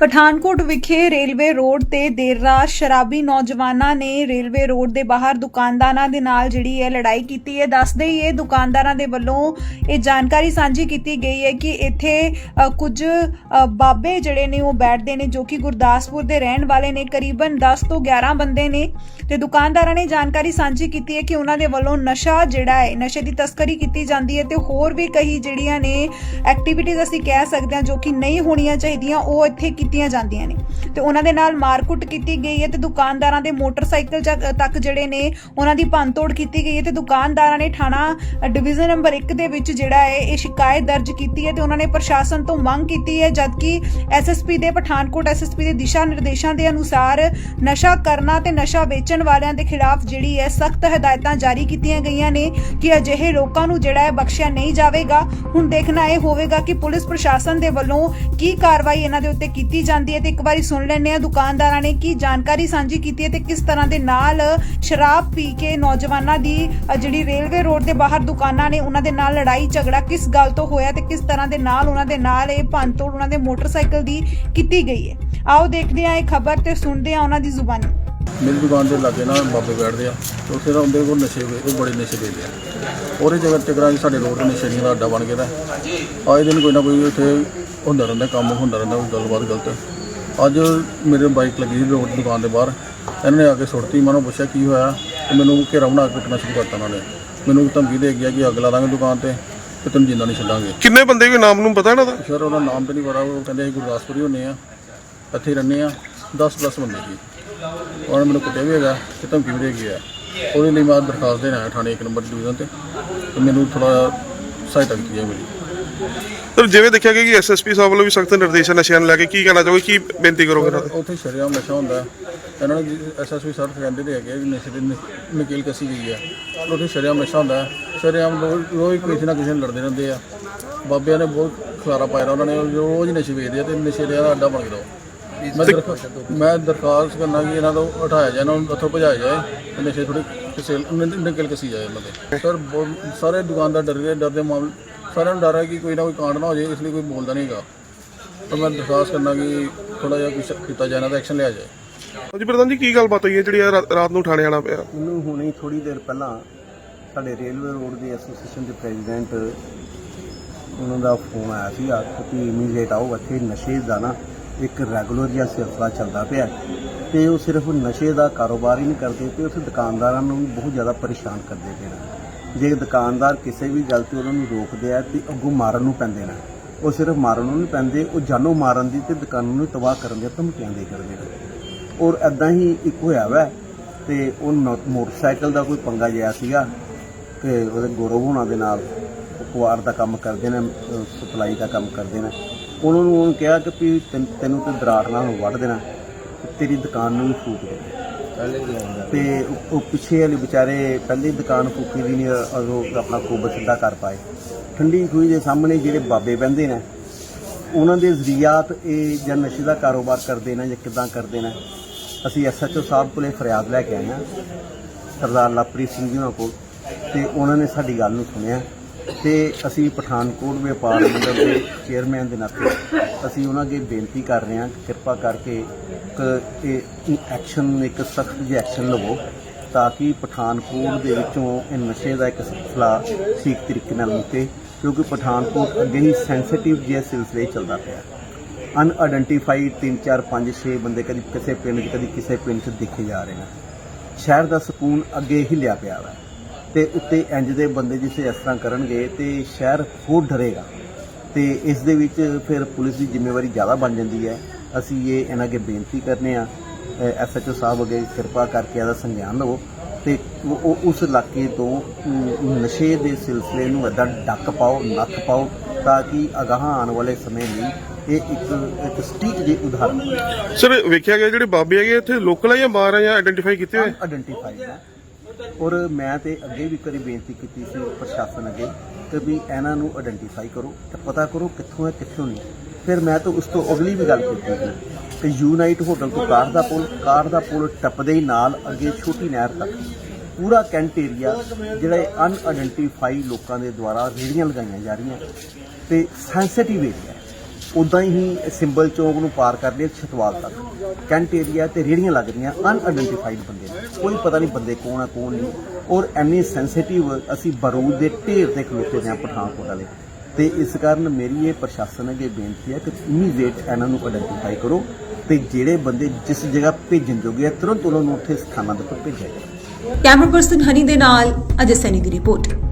ਪਠਾਨਕੋਟ ਵਿਖੇ railway road ਤੇ ਦੇਰ ਰਾਤ ਸ਼ਰਾਬੀ ਨੌਜਵਾਨਾਂ ਨੇ ਰੇਲਵੇ ਰੋਡ ਦੇ ਬਾਹਰ ਦੁਕਾਨਦਾਰਾਂ ਦੇ ਨਾਲ ਜਿਹੜੀ ਹੈ ਲੜਾਈ ਕੀਤੀ ਹੈ, ਦੱਸਦੇ ਹੀ ਇਹ ਦੁਕਾਨਦਾਰਾਂ ਦੇ ਵੱਲੋਂ ਇਹ ਜਾਣਕਾਰੀ ਸਾਂਝੀ ਕੀਤੀ ਗਈ ਹੈ ਕਿ ਇੱਥੇ ਕੁਝ ਬਾਬੇ ਜਿਹੜੇ ਨੇ ਉਹ ਬੈਠਦੇ ਨੇ ਜੋ ਕਿ ਗੁਰਦਾਸਪੁਰ ਦੇ ਰਹਿਣ ਵਾਲੇ ਨੇ, ਕਰੀਬਨ 10 ਤੋਂ 11 ਬੰਦੇ ਨੇ। ਤੇ ਦੁਕਾਨਦਾਰਾਂ ਨੇ ਜਾਣਕਾਰੀ ਸਾਂਝੀ ਕੀਤੀ ਹੈ ਕਿ ਉਹਨਾਂ ਦੇ ਵੱਲੋਂ ਨਸ਼ਾ ਜਿਹੜਾ ਹੈ, ਨਸ਼ੇ ਦੀ ਤਸਕਰੀ ਕੀਤੀ ਜਾਂਦੀ ਹੈ ਤੇ ਹੋਰ ਵੀ ਕਈ ਜਿਹੜੀਆਂ ਨੇ ਐਕਟੀਵਿਟੀਜ਼ ਅਸੀਂ ਕਹਿ ਸਕਦੇ ਹਾਂ ਜੋ ਕਿ ਨਹੀਂ ਹੋਣੀਆਂ ਚਾਹੀਦੀਆਂ, ਉਹ ਇੱਥੇ ਕੀਤੀਆਂ ਜਾਂਦੀਆਂ ਨੇ। ਤੇ ਉਹਨਾਂ ਦੇ ਨਾਲ ਮਾਰਕੁੱਟ ਕੀਤੀ ਗਈ ਹੈ ਤੇ ਦੁਕਾਨਦਾਰਾਂ ਦੇ ਮੋਟਰਸਾਈਕਲ ਤੱਕ ਜਿਹੜੇ ਨੇ, ਉਹਨਾਂ ਦੀ ਭੰਨਤੋੜ ਕੀਤੀ ਗਈ ਹੈ ਤੇ ਦੁਕਾਨਦਾਰਾਂ ਨੇ ਥਾਣਾ ਡਿਵੀਜ਼ਨ ਨੰਬਰ 1 ਦੇ ਵਿੱਚ ਜਿਹੜਾ ਹੈ, ਇਹ ਸ਼ਿਕਾਇਤ ਦਰਜ ਕੀਤੀ ਹੈ ਤੇ ਉਹਨਾਂ ਨੇ ਪ੍ਰਸ਼ਾਸਨ ਤੋਂ ਮੰਗ ਕੀਤੀ ਹੈ, ਜਦਕਿ ਐਸਐਸਪੀ ਦੇ, ਪਠਾਨਕੋਟ ਐਸਐਸਪੀ ਦੇ ਦਿਸ਼ਾ ਨਿਰਦੇਸ਼ਾਂ ਦੇ ਅਨੁਸਾਰ ਨਸ਼ਾ ਕਰਨਾ ਤੇ ਨਸ਼ਾ ਵੇਚਣ ਵਾਲਿਆਂ ਦੇ ਖਿਲਾਫ ਜਿਹੜੀ ਹੈ, ਸਖਤ ਹਦਾਇਤਾਂ ਜਾਰੀ ਕੀਤੀਆਂ ਗਈਆਂ ਨੇ ਕਿ ਅਜਿਹੇ ਲੋਕਾਂ ਨੂੰ ਜਿਹੜਾ ਹੈ, ਬਖਸ਼ਿਆ ਨਹੀਂ ਜਾਵੇਗਾ। ਹੁਣ ਦੇਖਣਾ ਇਹ ਹੋਵੇਗਾ ਕਿ ਪੁਲਿਸ ਪ੍ਰਸ਼ਾਸਨ ਦੇ ਵੱਲੋਂ ਕੀ ਕਾਰਵਾਈ ਇਹਨਾਂ ਦੇ ਉੱਤੇ ਕੀਤੀ ਜਾਂਦੀ ਹੈ ਤੇ ਇੱਕ ਵਾਰੀ ਸੁਣ ਲੈਂਦੇ ਆ ਦੁਕਾਨਦਾਰਾਂ ਨੇ ਕੀ ਜਾਣਕਾਰੀ ਸਾਂਝੀ ਕੀਤੀ ਹੈ ਤੇ ਕਿਸ ਤਰ੍ਹਾਂ ਦੇ ਨਾਲ ਸ਼ਰਾਬ ਪੀ ਕੇ ਨੌਜਵਾਨਾਂ ਦੀ ਜਿਹੜੀ ਰੇਲਵੇ ਰੋਡ ਦੇ ਬਾਹਰ ਦੁਕਾਨਾਂ ਨੇ ਉਹਨਾਂ ਦੇ ਨਾਲ ਲੜਾਈ ਝਗੜਾ ਕਿਸ ਗੱਲ ਤੋਂ ਹੋਇਆ ਤੇ ਕਿਸ ਤਰ੍ਹਾਂ ਦੇ ਨਾਲ ਉਹਨਾਂ ਦੇ ਨਾਲ ਇਹ ਭੰਨਤੋੜ ਉਹਨਾਂ ਦੇ ਮੋਟਰਸਾਈਕਲ ਦੀ ਕੀਤੀ ਗਈ ਹੈ। ਆਓ ਦੇਖਦੇ ਹਾਂ ਇਹ ਖਬਰ ਤੇ ਸੁਣਦੇ ਹਾਂ ਉਹਨਾਂ ਦੀ ਜ਼ੁਬਾਨੀ। ਮੇਰੀ ਦੁਕਾਨ ਦੇ ਲਾਗੇ ਨਾ ਬਾਬੇ ਬੈਠਦੇ ਆ ਤੇ ਉੱਥੇ ਨਾ ਉਹਦੇ ਕੋਲ ਨਸ਼ੇ ਵੇ ਉਹ ਬੜੇ ਨਸ਼ੇ ਵੇਚਦੇ ਆ। ਉਹਦੇ ਜਗ੍ਹਾ ਚੱਕਰਾਂ 'ਚ ਸਾਡੇ ਰੋਡ ਤੇ ਨਸ਼ੇ ਦੀਆਂ ਦਾ ਅੱਡਾ ਬਣ ਗਿਆ ਦਾ ਆਏ ਦਿਨ ਕੋਈ ਨਾ ਕੋਈ ਉੱਥੇ ਹੁੰਦਾ ਰਹਿੰਦਾ ਕੰਮ ਹੁੰਦਾ ਰਹਿੰਦਾ ਕੋਈ ਗੱਲਬਾਤ ਗਲਤ। ਅੱਜ ਮੇਰੇ ਬਾਈਕ ਲੱਗੀ ਸੀ ਰੋਡ ਦੁਕਾਨ ਦੇ ਬਾਹਰ। ਇਹਨਾਂ ਨੇ ਆ ਕੇ ਸੁੱਟਤੀ ਮੈਨੂੰ ਪੁੱਛਿਆ ਕੀ ਹੋਇਆ ਤੇ ਮੈਨੂੰ ਘੇਰਾ ਬਣਾ ਕੇ ਕੁੱਟਣਾ ਸ਼ੁਰੂ ਕਰਤਾ ਉਹਨਾਂ ਨੇ। ਮੈਨੂੰ ਧਮਕੀ ਦੇ ਗਿਆ ਕਿ ਅੱਗ ਲਾ ਦਾਂਗੇ ਦੁਕਾਨ ਤੇ ਤੇ ਤੈਨੂੰ ਜਿੰਦਾ ਨਹੀਂ ਛੱਡਾਂਗੇ। ਕਿੰਨੇ ਬੰਦੇ ਕੋਈ ਨਾਮ ਨੂੰ ਪਤਾ ਇਹਨਾਂ ਦਾ? ਸਰ ਉਹਦਾ ਨਾਮ ਤੇ ਨਹੀਂ ਪਤਾ ਉਹ ਕਹਿੰਦੇ ਅਸੀਂ ਗੁਰਦਾਸਪੁਰੀ ਹੁੰਨੇ ਆ ਇੱਥੇ ਹੀ ਰਹਿੰਦੇ ਆ 10 10 ਬੰਦੇ ਸੀ। ਉਹਨਾਂ ਮੈਨੂੰ ਕੁੱਟਿਆ ਵੀ ਹੈਗਾ ਤੇ ਧਮਕੀ ਵੀ ਦੇ ਗਿਆ। ਉਹਦੇ ਲਈ ਮੈਂ ਦਰਖਾਸਤ ਦੇਣ ਆਇਆ ਥਾਣੇ 1 ਨੰਬਰ ਡਿਵੀਜ਼ਨ ਤੇ ਤੇ ਮੈਨੂੰ ਥੋੜਾ ਸਹਾਇਤਾ ਕੀਤੀ ਜਾਏ ਮੇਰੀ। ਸਰ ਜਿਵੇਂ ਦੇਖਿਆ ਗਿਆ ਕਿ ਐਸਐਸਪੀ ਸਾਹਿਬ ਵੱਲੋਂ ਵੀ ਸਖਤ ਨਿਰਦੇਸ਼ ਨਸ਼ਿਆਂ ਨੂੰ ਲੈ ਕੇ ਕੀ ਕਹਿਣਾ ਚਾਹੋਗੇ, ਕੀ ਬੇਨਤੀ ਕਰੋਗੇ ਇਹਨਾਂ ਤੇ? ਉੱਥੇ ਸ਼ਰੇਆਮ ਨਸ਼ਾ ਹੁੰਦਾ। ਇਹਨਾਂ ਨੇ ਐਸਐਸਪੀ ਸਾਹਿਬ ਕਹਿੰਦੇ ਤੇ ਹੈਗੇ ਵੀ ਨਸ਼ੇ ਦੀ ਨ- ਨਕੇਲ ਕਸੀ ਗਈ ਹੈ ਉੱਥੇ ਸ਼ਰੇਆਮ ਨਸ਼ਾ ਹੁੰਦਾ। ਹੈ। ਸ਼ਰੇਆਮ ਰੋਜ਼ ਕਿਸੇ ਨਾ ਕਿਸੇ ਨਾਲ ਲੜਦੇ ਰਹਿੰਦੇ ਆ। ਬਾਬਿਆਂ ਨੇ ਬਹੁਤ ਖਲਾਰਾ ਪਾਇਆ ਉਹਨਾਂ ਨੇ ਰੋਜ਼ ਨਸ਼ੇ ਵੇਚਦੇ ਆ ਤੇ ਨਸ਼ੇ ਦਾ ਅੱਡਾ ਬਣ ਗਿਆ ਮੈਂ ਮੈਂ ਦਰਖਾਸਤ ਕਰਨਾ ਕਿ ਇਹਨਾਂ ਤੋਂ ਉਠਾਇਆ ਜਾਏ, ਇਹਨਾਂ ਨੂੰ ਉੱਥੋਂ ਭਜਾਇਆ ਜਾਏ ਤੇ ਨਸ਼ੇ ਥੋੜੀ ਕਿਸੇ ਨ- ਨਕੇਲ ਕਸੀ ਜਾਏ ਇਹਨਾਂ ਦੇ ਸਰ, ਬਹੁਤ- ਸਾਰੇ ਦੁਕਾਨਦਾਰ ਡਰ ਗਏ, ਡਰਦੇ ਮਾਮਲੇ ਸਾਰਿਆਂ ਨੂੰ ਡਰ ਹੈ ਕਿ ਕੋਈ ਨਾ ਕੋਈ ਕਾਂਡ ਨਾ ਹੋ ਜਾਏ ਇਸ ਲਈ ਕੋਈ ਬੋਲਦਾ ਨਹੀਂ ਹੈਗਾ। ਤਾਂ ਮੈਂ ਦਰਖਾਸਤ ਕਰਨਾ ਕਿ ਥੋੜਾ ਜਿਹਾ ਕੁਛ ਕੀਤਾ ਇਹਨਾਂ ਦਾ ਐਕਸ਼ਨ ਲਿਆ ਜਾਏ। ਹਾਂਜੀ ਪ੍ਰਧਾਨ ਜੀ ਕੀ ਗੱਲਬਾਤ ਹੋਈ ਹੈ ਜਿਹੜੀ ਰਾ- ਰਾਤ ਨੂੰ ਠਾਣੇ ਆਣਾ ਪਿਆ? ਮੈਨੂੰ ਹੁਣੇ ਥੋੜੀ ਦੇਰ ਪਹਿਲਾਂ ਸਾਡੇ ਰੇਲਵੇ ਰੋਡ ਦੇ ਐਸੋਸੀਏਸ਼ਨ ਦੇ ਪ੍ਰੈਜ਼ੀਡੈਂਟ ਉਹਨਾਂ ਦਾ ਫੋਨ ਆਇਆ ਸੀ ਕਿ ਇਮੀਡੀਏਟ ਆਓ ਇੱਥੇ ਨਸ਼ੇ ਦਾ ਨਾ ਇੱਕ ਰੈਗੂਲਰ ਜਿਹਾ ਸਿਲਸਿਲਾ ਚੱਲਦਾ ਪਿਆ ਤੇ ਉਹ ਸਿਰਫ ਨਸ਼ੇ ਦਾ ਕਾਰੋਬਾਰ ਹੀ ਨਹੀਂ ਕਰਦੇ ਤੇ ਉਸ ਦੁਕਾਨਦਾਰਾਂ ਨੂੰ ਵੀ ਬਹੁਤ ਜ਼ਿਆਦਾ ਪਰੇਸ਼ਾਨ ਕਰਦੇ ਪਏ ਨੇ। ਜੇ ਦੁਕਾਨਦਾਰ ਕਿਸੇ ਵੀ ਗੱਲ ਤੇ ਉਹਨਾਂ ਨੂੰ ਰੋਕਦੇ ਆ ਤੇ ਅੱਗੋਂ ਮਾਰਨ ਨੂੰ ਪੈਂਦੇ ਨੇ। ਉਹ ਸਿਰਫ ਮਾਰਨ ਨੂੰ ਨਹੀਂ ਪੈਂਦੇ, ਉਹ ਜਾਨੋਂ ਮਾਰਨ ਦੀ ਤੇ ਦੁਕਾਨਾਂ ਨੂੰ ਤਬਾਹ ਕਰਨ ਦੀਆਂ ਧਮਕੀਆਂ ਦੇ ਕਰਦੇ ਨੇ। ਔਰ ਐਦਾਂ ਹੀ ਇੱਕ ਹੋਇਆ ਵਾ ਤੇ ਉਹ ਮੋਟਰਸਾਈਕਲ ਦਾ ਕੋਈ ਪੰਗਾ ਜਿਆ ਸੀਗਾ ਤੇ ਉਹਦੇ ਗੌਰਵ ਹੋਣਾ ਦੇ ਨਾਲ ਕੁਆਰ ਦਾ ਕੰਮ ਕਰਦੇ ਨੇ ਸਪਲਾਈ ਦਾ ਕੰਮ ਕਰਦੇ ਨੇ। ਉਹਨਾਂ ਨੂੰ ਉਹਨੂੰ ਕਿਹਾ ਕਿ ਵੀ ਤੈਨ- ਤੈਨੂੰ ਤੇ ਦਰਾੜ ਨਾਲ ਵੱਢ ਦੇਣਾ, ਤੇਰੀ ਦੁਕਾਨ ਨੂੰ ਵੀ ਫੂਕ ਦੇਣਾ ਤੇ ਉਹ- ਉਹ ਪਿੱਛੇ ਵਾਲੇ ਵਿਚਾਰੇ ਪਹਿਲੀ ਦੁਕਾਨ ਫੂਕੀ ਦੀ ਨਹੀਂ ਉਹ ਆਪਣਾ ਕੋਬ ਸਿੱਧਾ ਕਰ ਪਾਏ। ਠੰਡੀ ਖੂਹੀ ਦੇ ਸਾਹਮਣੇ ਜਿਹੜੇ ਬਾਬੇ ਬੰਦੇ ਨੇ, ਉਹਨਾਂ ਦੇ ਜ਼ਰੀਆਤ ਇਹ ਜਾਂ ਨਸ਼ੇ ਦਾ ਕਾਰੋਬਾਰ ਕਰਦੇ ਨੇ ਜਾਂ ਕਿਦਾਂ ਕਰਦੇ ਨੇ। ਅਸੀਂ ਐਸਐਚਓ ਸਾਹਿਬ ਕੋਲੇ ਫਰਿਆਦ ਲੈ ਕੇ ਆਏ ਹਾਂ, ਸਰਦਾਰ ਲਵਪ੍ਰੀਤ ਸਿੰਘ ਜੀ ਉਹਨਾਂ ਕੋਲ, ਤੇ ਉਹਨਾਂ ਨੇ ਸਾਡੀ ਗੱਲ ਨੂੰ ਸੁਣਿਆ। ਤੇ ਅਸੀਂ ਪਠਾਨਕੋਟ ਵਪਾਰ ਮੰਡਲ ਦੇ ਚੇਅਰਮੈਨ ਦੇ ਨਾਤੇ ਅਸੀਂ ਉਹਨਾਂ ਅੱਗੇ ਬੇਨਤੀ ਕਰ ਰਹੇ ਹਾਂ ਕਿ ਕਿਰਪਾ ਕਰਕੇ ਇੱਕ ਐਕਸ਼ਨ ਇੱਕ ਸਖਤ ਜਿਹਾ ਐਕਸ਼ਨ ਲਵੋ ਤਾਂ ਕਿ ਪਠਾਨਕੋਟ ਦੇ ਵਿੱਚੋਂ ਇਹ ਨਸ਼ੇ ਦਾ ਇੱਕ ਸਿਲਸਿਲਾ ਠੀਕ ਤਰੀਕੇ ਨਾਲ ਮੁੱਕੇ, ਕਿਉਂਕਿ ਪਠਾਨਕੋਟ ਅੱਗੇ ਹੀ ਸੈਂਸਿਟਿਵ ਜਿਹਾ ਸਿਲਸਿਲੇ ਚੱਲਦਾ ਪਿਆ। ਅਨਆਇਡੈਂਟੀਫਾਈਡ 3 4 5 6 ਬੰਦੇ ਕਦੀ ਕਿਸੇ ਪਿੰਡ 'ਚ, ਕਦੀ ਕਿਸੇ ਪਿੰਡ 'ਚ ਦੇਖੇ ਜਾ ਰਹੇ ਨੇ। ਸ਼ਹਿਰ ਦਾ ਸਕੂਨ ਅੱਗੇ ਹੀ ਲਿਆ ਪਿਆ ਵਾ। ਤੇ ਉੱਤੇ ਇੰਜ ਦੇ ਬੰਦੇ ਜਿਸੇ ਇਸ ਤਰ੍ਹਾਂ ਕਰਨਗੇ ਤੇ ਸ਼ਹਿਰ ਹੋਰ ਡਰੇਗਾ। ਤੇ ਇਸ ਦੇ ਵਿੱਚ ਫਿਰ ਪੁਲਿਸ ਦੀ ਜ਼ਿੰਮੇਵਾਰੀ ਜ਼ਿਆਦਾ ਬਣ ਜਾਂਦੀ ਹੈ। ਅਸੀਂ ਇਹ ਇਹਨਾਂ ਅੱਗੇ ਬੇਨਤੀ ਕਰਨੇ ਆ ਐਸਐਚਓ ਸਾਹਿਬ ਅੱਗੇ ਕਿਰਪਾ ਕਰਕੇ ਇਹਦਾ ਸੰਗਿਆਨ ਲਵੋ ਤੇ ਉਹ ਉਸ ਇਲਾਕੇ ਤੋਂ ਨਸ਼ੇ ਦੇ ਸਿਲਸਿਲੇ ਨੂੰ ਏਦਾਂ ਡੱਕ ਪਾਓ ਨੱਥ ਪਾਓ ਤਾਂ ਕਿ ਅਗਾਹ ਆਉਣ ਵਾਲੇ ਸਮੇਂ ਲਈ ਇਹ ਇੱਕ ਇੱਕ ਸਟੀਕ ਜਿਹੀ ਉਦਾਹਰਨ ਸਰ ਵੇਖਿਆ ਗਿਆ ਜਿਹੜੇ ਬਾਬੇ ਹੈਗੇ ਇੱਥੇ ਲੋਕਲ ਆ ਜਾਂ ਬਾਹਰ ਆ ਜਾਂ ਆਇਡੈਂਟੀਫਾਈ ਕੀਤੇ ਹੋਏ? ਆਇਡੈਂਟੀਫਾਈਡ ਹੈ ਔਰ ਮੈਂ ਤੇ ਅੱਗੇ ਵੀ ਕਰੀ ਬੇਨਤੀ ਕੀਤੀ ਸੀ ਪ੍ਰਸ਼ਾਸਨ ਅੱਗੇ ਕਿ ਵੀ ਇਹਨਾਂ ਨੂੰ ਆਇਡੈਂਟੀਫਾਈ ਕਰੋ ਤੇ ਪਤਾ ਕਰੋ ਕਿੱਥੋਂ ਹੈ, ਕਿੱਥੋਂ ਨਹੀਂ। ਫਿਰ ਮੈਂ ਤਾਂ ਉਸ ਤੋਂ ਅਗਲੀ ਵੀ ਗੱਲ ਕੀਤੀ ਸੀ ਕਿ ਯੂਨਾਈਟ ਹੋਟਲ ਤੋਂ ਕਾਰ ਦਾ ਪੁਲ, ਕਾਰ ਦਾ ਪੁਲ ਟੱਪਦੇ ਹੀ ਨਾਲ ਅੱਗੇ ਛੋਟੀ ਨਹਿਰ ਤੱਕ। ਪੂਰਾ ਕੈਂਟ ਏਰੀਆ ਜਿਹੜਾ ਅਨਆਇਡੈਂਟੀਫਾਈ ਲੋਕਾਂ ਦੇ ਦੁਆਰਾ ਰੇੜੀਆਂ ਲਗਾਈਆਂ ਜਾ ਰਹੀਆਂ ਤੇ ਸੈਂਸਿਟਿਵ ਏਰੀਆ ਉਦਾਂ ਹੀ ਸਿੰਬਲ ਚੌਂਕ ਨੂੰ ਪਾਰ ਕਰਦੇ ਛਤਵਾਲ ਤੱਕ। ਕੈਂਟ ਏਰੀਆ ਤੇ ਰੇੜੀਆਂ ਲੱਗਦੀਆਂ ਅਨਆਇਡੈਂਟੀਫਾਈਡ ਬੰਦੇ। ਕੋਈ ਪਤਾ ਨਹੀਂ ਬੰਦੇ ਕੌਣ ਆ, ਕੌਣ ਨਹੀਂ। ਔਰ ਐਨੀ ਸੈਂਸਿਟਿਵ ਅਸੀਂ ਬਾਰੂਦ ਦੇ ਢੇਰ ਤੇ ਖਲੋਤੇ ਹਾਂ ਪਠਾਨਕੋਟ ਵਾਲੇ। ਤੇ ਇਸ ਕਾਰਨ ਮੇਰੀ ਇਹ ਪ੍ਰਸ਼ਾਸਨ ਅੱਗੇ ਬੇਨਤੀ ਹੈ ਕਿ ਇਮੀਡੀਏਟ ਇਹਨਾਂ ਨੂੰ ਆਇਡੈਂਟੀਫਾਈ ਕਰੋ ਤੇ ਜਿਹੜੇ ਬੰਦੇ ਜਿਸ ਜਗ੍ਹਾ ਭੇਜਣ ਜੋਗੇ ਆ, ਤੁਰੰਤ ਉਹਨਾਂ ਨੂੰ ਉੱਥੇ ਸਥਾਨਾਂ ਦੇ ਉੱਪਰ ਭੇਜਿਆ ਜਾਵੇ। ਕੈਮਰਾ ਪਰਸਨ ਹਨੀ ਦੇ ਨਾਲ ਅਜੇ ਸੈਨੀ ਦੀ ਰਿਪੋਰਟ।